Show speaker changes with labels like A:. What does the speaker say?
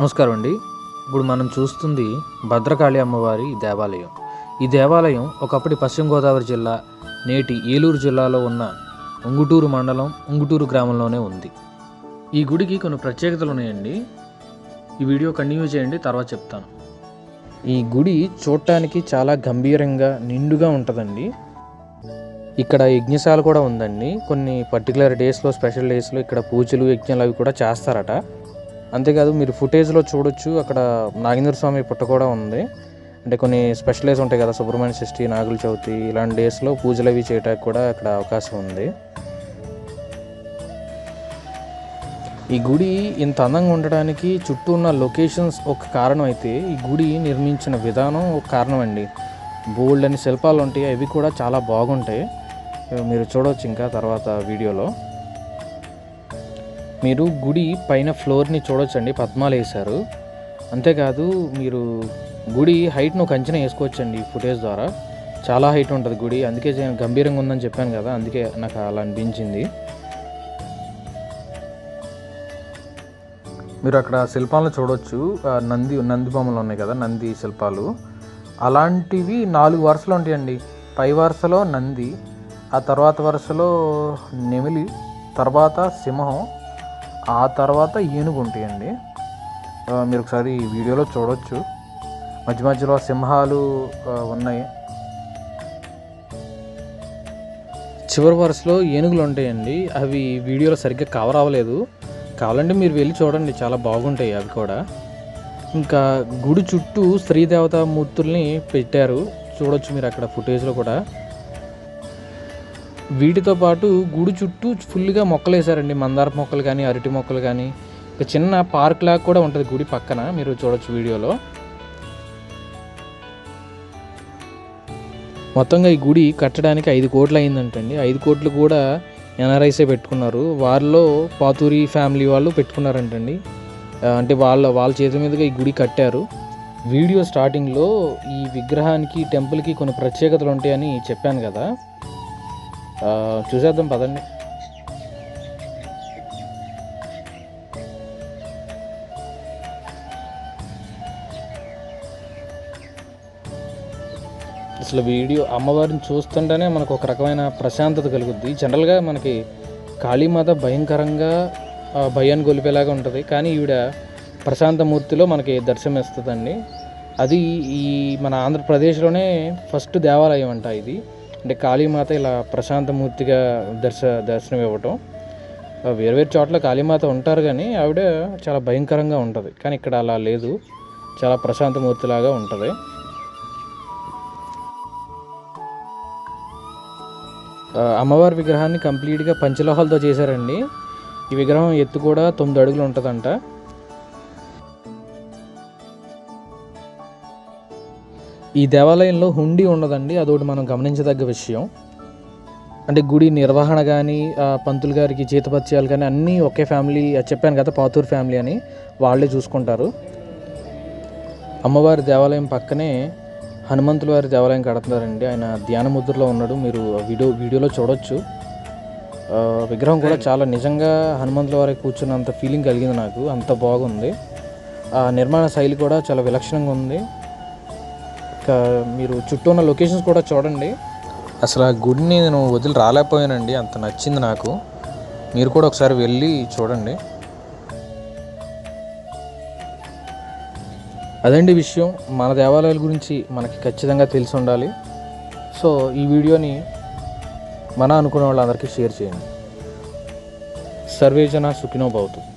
A: నమస్కారం అండి. ఇప్పుడు మనం చూస్తుంది భద్రకాళి అమ్మవారి దేవాలయం. ఈ దేవాలయం ఒకప్పటి పశ్చిమ గోదావరి జిల్లా నేటి ఏలూరు జిల్లాలో ఉన్న ఉంగుటూరు మండలం ఉంగుటూరు గ్రామంలోనే ఉంది. ఈ గుడికి కొన్ని ప్రత్యేకతలు ఉన్నాయండి. ఈ వీడియో కంటిన్యూ చేయండి తర్వాత చెప్తాను. ఈ గుడి చూడటానికి చాలా గంభీరంగా నిండుగా ఉంటుందండి. ఇక్కడ యజ్ఞశాల కూడా ఉందండి. కొన్ని పర్టికులర్ డేస్లో స్పెషల్ డేస్లో ఇక్కడ పూజలు యజ్ఞాలు అవి కూడా చేస్తారట. అంతేకాదు మీరు ఫుటేజ్లో చూడొచ్చు. అక్కడ నాగేంద్ర స్వామి పుట్ట కూడా ఉంది. అంటే కొన్ని స్పెషల్ డేస్ ఉంటాయి కదా సుబ్రహ్మణ్య షష్ఠి నాగుల చవితి ఇలాంటి డేస్లో పూజలు అవి చేయడానికి కూడా అక్కడ అవకాశం ఉంది. ఈ గుడి ఇంత అందంగా ఉండడానికి చుట్టూ ఉన్న లొకేషన్స్ ఒక కారణం అయితే ఈ గుడి నిర్మించిన విధానం ఒక కారణం అండి. బోల్డ్ అని శిల్పాలు ఉంటాయి అవి కూడా చాలా బాగుంటాయి. మీరు చూడవచ్చు ఇంకా తర్వాత వీడియోలో. మీరు గుడి పైన ఫ్లోర్ని చూడొచ్చండి పద్మాలు వేశారు. అంతేకాదు మీరు గుడి హైట్ను ఒక అంచనా వేసుకోవచ్చండి ఫుటేజ్ ద్వారా. చాలా హైట్ ఉంటుంది గుడి అందుకే నేను గంభీరంగా ఉందని చెప్పాను కదా అందుకే నాకు అలా అనిపించింది. మీరు అక్కడ శిల్పాలను చూడొచ్చు. ఆ నంది నంది బొమ్మలు ఉన్నాయి కదా నంది శిల్పాలు. అలాంటివి నాలుగు వరుసలు ఉంటాయండి. పై వరుసలో నంది ఆ తర్వాత వరుసలో నెమిలి తర్వాత సింహం ఆ తర్వాత ఏనుగు ఉంటాయండి. మీరు ఒకసారి వీడియోలో చూడవచ్చు మధ్య మధ్యలో సింహాలు ఉన్నాయి. చివరి వరుసలో ఏనుగులు ఉంటాయండి. అవి వీడియోలో సరిగ్గా కవర్ అవ్వలేదు. కావాలంటే మీరు వెళ్ళి చూడండి. చాలా బాగుంటాయి అవి కూడా. ఇంకా గుడి చుట్టూ స్త్రీ దేవతా మూర్తుల్ని పెట్టారు. చూడొచ్చు మీరు అక్కడ ఫుటేజ్లో కూడా. వీటితో పాటు గుడి చుట్టూ ఫుల్గా మొక్కలు వేసారండి మందార మొక్కలు కానీ అరటి మొక్కలు కానీ. ఒక చిన్న పార్క్ లాగా కూడా ఉంటుంది గుడి పక్కన. మీరు చూడొచ్చు వీడియోలో. మొత్తంగా ఈ గుడి కట్టడానికి ఐదు కోట్లు అయిందంటండి. ఐదు కోట్లు కూడా ఎన్ఆర్ఐసే పెట్టుకున్నారు. వారిలో పాతూరి ఫ్యామిలీ వాళ్ళు పెట్టుకున్నారంటండి. అంటే వాళ్ళ వాళ్ళ చేతి మీదుగా ఈ గుడి కట్టారు. వీడియో స్టార్టింగ్లో ఈ విగ్రహానికి టెంపుల్కి కొన్ని ప్రత్యేకతలు ఉంటాయని చెప్పాను కదా. చూసేద్దాం పదండి. అసలు వీడియో అమ్మవారిని చూస్తుంటేనే మనకు ఒక రకమైన ప్రశాంతత కలుగుద్ది. జనరల్గా మనకి కాళీమాత భయంకరంగా భయాన్ని గొలిపేలాగా ఉంటుంది. కానీ ఈవిడ ప్రశాంతమూర్తిలో మనకి దర్శనమిస్తుందండి. అది ఈ మన ఆంధ్రప్రదేశ్లోనే ఫస్ట్ దేవాలయం అంట ఇది. అంటే కాళీమాత ఇలా ప్రశాంతమూర్తిగా దర్శ దర్శనం ఇవ్వటం వేరు వేరు చోట్ల కాళీమాత ఉంటారు కానీ ఆవిడ చాలా భయంకరంగా ఉంటుంది. కానీ ఇక్కడ అలా లేదు. చాలా ప్రశాంతమూర్తిలాగా ఉంటుంది. అమ్మవారి విగ్రహాన్ని కంప్లీట్గా పంచలోహాలతో చేశారండి. ఈ విగ్రహం ఎత్తు కూడా తొమ్మిది అడుగులు ఉంటుందంట. ఈ దేవాలయంలో హుండీ ఉండదండి అదొకటి మనం గమనించదగ్గ విషయం. అంటే గుడి నిర్వహణ కానీ పంతులు గారికి జీతపత్యాలు కానీ అన్నీ ఒకే ఫ్యామిలీ చెప్పాను కదా పాతూరు ఫ్యామిలీ అని వాళ్ళే చూసుకుంటారు. అమ్మవారి దేవాలయం పక్కనే హనుమంతుల వారి దేవాలయం కడుతున్నారండి. ఆయన ధ్యాన ముద్రలో ఉన్నాడు మీరు వీడియో వీడియోలో చూడొచ్చు. విగ్రహం కూడా చాలా నిజంగా హనుమంతుల వారి కూర్చున్నంత ఫీలింగ్ కలిగింది నాకు అంత బాగుంది. ఆ నిర్మాణ శైలి కూడా చాలా విలక్షణంగా ఉంది. మీరు చుట్టూ ఉన్న లొకేషన్స్ కూడా చూడండి. అసలు ఆ గుడిని నేను వదిలి రాలేకపోయానండి. అంత నచ్చింది నాకు. మీరు కూడా ఒకసారి వెళ్ళి చూడండి. అదండి విషయం. మన దేవాలయాల గురించి మనకి ఖచ్చితంగా తెలిసి ఉండాలి. సో ఈ వీడియోని మన అనుకునే వాళ్ళందరికీ షేర్ చేయండి. సర్వేజన సుఖినో భవతు.